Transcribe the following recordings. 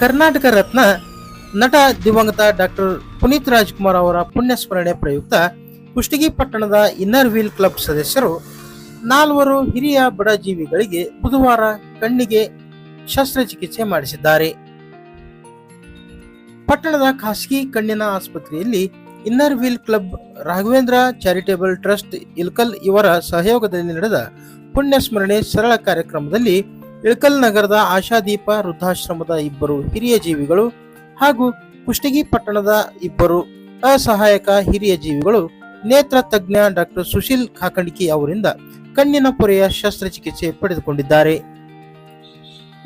ಕರ್ನಾಟಕ ರತ್ನ ನಟ ದಿವಂಗತ ಡಾಕ್ಟರ್ ಪುನೀತ್ ರಾಜ್ಕುಮಾರ್ ಅವರ ಪುಣ್ಯಸ್ಮರಣೆ ಪ್ರಯುಕ್ತ ಕುಷ್ಟಗಿ ಪಟ್ಟಣದ ಇನ್ನರ್ ವೀಲ್ ಕ್ಲಬ್ ಸದಸ್ಯರು ನಾಲ್ವರು ಹಿರಿಯ ಬಡಜೀವಿಗಳಿಗೆ ಬುಧವಾರ ಕಣ್ಣಿಗೆ ಶಸ್ತ್ರಚಿಕಿತ್ಸೆ ಮಾಡಿಸಿದ್ದಾರೆ. ಪಟ್ಟಣದ ಖಾಸಗಿ ಕಣ್ಣಿನ ಆಸ್ಪತ್ರೆಯಲ್ಲಿ inner wheel club, Raghavendra charitable trust, Ilkal ಇವರ ಸಹಯೋಗದಲ್ಲಿ ನಡೆದ ಪುಣ್ಯಸ್ಮರಣೆ ಸರಳ ಕಾರ್ಯಕ್ರಮದಲ್ಲಿ ಇಳಕಲ್ ನಗರದ ಆಶಾದೀಪ ವೃದ್ಧಾಶ್ರಮದ ಇಬ್ಬರು ಹಿರಿಯ ಜೀವಿಗಳು ಹಾಗೂ ಕುಷ್ಟಗಿ ಪಟ್ಟಣದ ಇಬ್ಬರು ಅಸಹಾಯಕ ಹಿರಿಯ ಜೀವಿಗಳು ನೇತ್ರ ತಜ್ಞ ಡಾಕ್ಟರ್ ಸುಶೀಲ್ ಕಾಕಂಡಿಕಿ ಅವರಿಂದ ಕಣ್ಣಿನ ಪೊರೆಯ ಶಸ್ತ್ರಚಿಕಿತ್ಸೆ ಪಡೆದುಕೊಂಡಿದ್ದಾರೆ.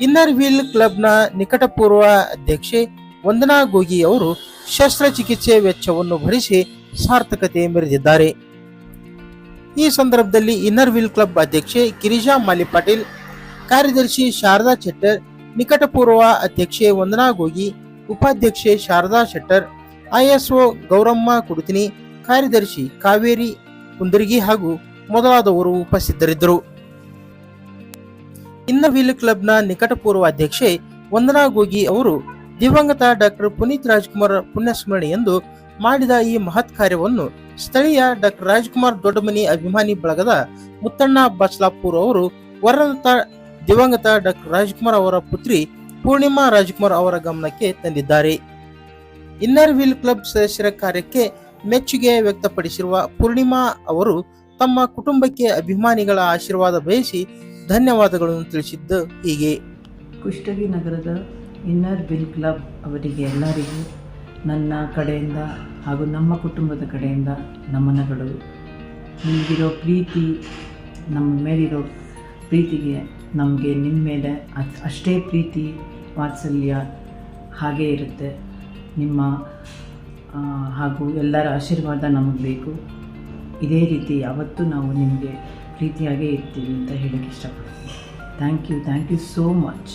ಇನ್ನರ್ ವೀಲ್ ಕ್ಲಬ್ನ ನಿಕಟಪೂರ್ವ ಅಧ್ಯಕ್ಷೆ ವಂದನಾ ಗೋಗಿ ಅವರು ಶಸ್ತ್ರಚಿಕಿತ್ಸೆ ವೆಚ್ಚವನ್ನು ಭರಿಸಿ ಸಾರ್ಥಕತೆ ಮೆರೆದಿದ್ದಾರೆ. ಈ ಸಂದರ್ಭದಲ್ಲಿ ಇನ್ನರ್ ವೀಲ್ ಕ್ಲಬ್ ಅಧ್ಯಕ್ಷೆ ಗಿರಿಜಾ ಮಾಲಿ ಪಾಟೀಲ್ ಕಾರ್ಯದರ್ಶಿ ಶಾರದಾ ಶೆಟ್ಟರ್, ನಿಕಟಪೂರ್ವ ಅಧ್ಯಕ್ಷೆ ವಂದನಾ ಗೋಗಿ, ಉಪಾಧ್ಯಕ್ಷೆ ಶಾರದಾ ಶೆಟ್ಟರ್, ಐಎಸ್ಒ ಗೌರಮ್ಮ ಕುಡುತಿನಿ, ಕಾರ್ಯದರ್ಶಿ ಕಾವೇರಿ ಕುಂದರ್ಗಿ ಹಾಗೂ ಮೊದಲಾದವರು ಉಪಸ್ಥಿತರಿದ್ದರು. ಇನ್ನ ವೀಲ್ ಕ್ಲಬ್ನ ನಿಕಟಪೂರ್ವ ಅಧ್ಯಕ್ಷೆ ವಂದನಾ ಗೋಗಿ ಅವರು ದಿವಂಗತ ಡಾಕ್ಟರ್ ಪುನೀತ್ ರಾಜ್ಕುಮಾರ್ ಪುಣ್ಯಸ್ಮರಣೆ ಎಂದು ಮಾಡಿದ ಈ ಮಹತ್ ಕಾರ್ಯವನ್ನು ಸ್ಥಳೀಯ ಡಾಕ್ಟರ್ ರಾಜ್ಕುಮಾರ್ ದೊಡ್ಡಮನಿ ಅಭಿಮಾನಿ ಬಳಗದ ಮುತ್ತಣ್ಣ ಬಸ್ಲಾಪುರ್ ಅವರು ವರದತ್ತ ದಿವಂಗತ ಡಾಕ್ಟರ್ ರಾಜ್ಕುಮಾರ್ ಅವರ ಪುತ್ರಿ ಪೂರ್ಣಿಮಾ ರಾಜ್ಕುಮಾರ್ ಅವರ ಗಮನಕ್ಕೆ ತಂದಿದ್ದಾರೆ. ಇನ್ನರ್ ವೀಲ್ ಕ್ಲಬ್ ಸದಸ್ಯರ ಕಾರ್ಯಕ್ಕೆ ಮೆಚ್ಚುಗೆ ವ್ಯಕ್ತಪಡಿಸಿರುವ ಪೂರ್ಣಿಮಾ ಅವರು ತಮ್ಮ ಕುಟುಂಬಕ್ಕೆ ಅಭಿಮಾನಿಗಳ ಆಶೀರ್ವಾದ ಬಯಸಿ ಧನ್ಯವಾದಗಳನ್ನು ತಿಳಿಸಿದ್ದು ಹೀಗೆ. ಕುಷ್ಟಗಿ ನಗರದ ಇನ್ನರ್ ವಿಲ್ ಕ್ಲಬ್ ಅವರಿಗೆ ಎಲ್ಲರಿಗೂ ನನ್ನ ಕಡೆಯಿಂದ ಹಾಗೂ ನಮ್ಮ ಕುಟುಂಬದ ಕಡೆಯಿಂದ ನಮನಗಳು. ನಿಮಗಿರೋ ಪ್ರೀತಿ ನಮ್ಮ ಮೇಲಿರೋ ಪ್ರೀತಿಗೆ ನಮಗೆ ನಿಮ್ಮ ಮೇಲೆ ಅಷ್ಟೇ ಪ್ರೀತಿ, ವಾತ್ಸಲ್ಯ ಹಾಗೇ ಇರುತ್ತೆ. ನಿಮ್ಮ ಹಾಗೂ ಎಲ್ಲರ ಆಶೀರ್ವಾದ ನಮಗೆ ಬೇಕು. ಇದೇ ರೀತಿ ಯಾವತ್ತೂ ನಾವು ನಿಮಗೆ ಪ್ರೀತಿಯಾಗೇ ಇರ್ತೀವಿ ಅಂತ ಹೇಳೋಕ್ಕೆ ಇಷ್ಟಪಡ್ತೀನಿ. Thank you thank you so much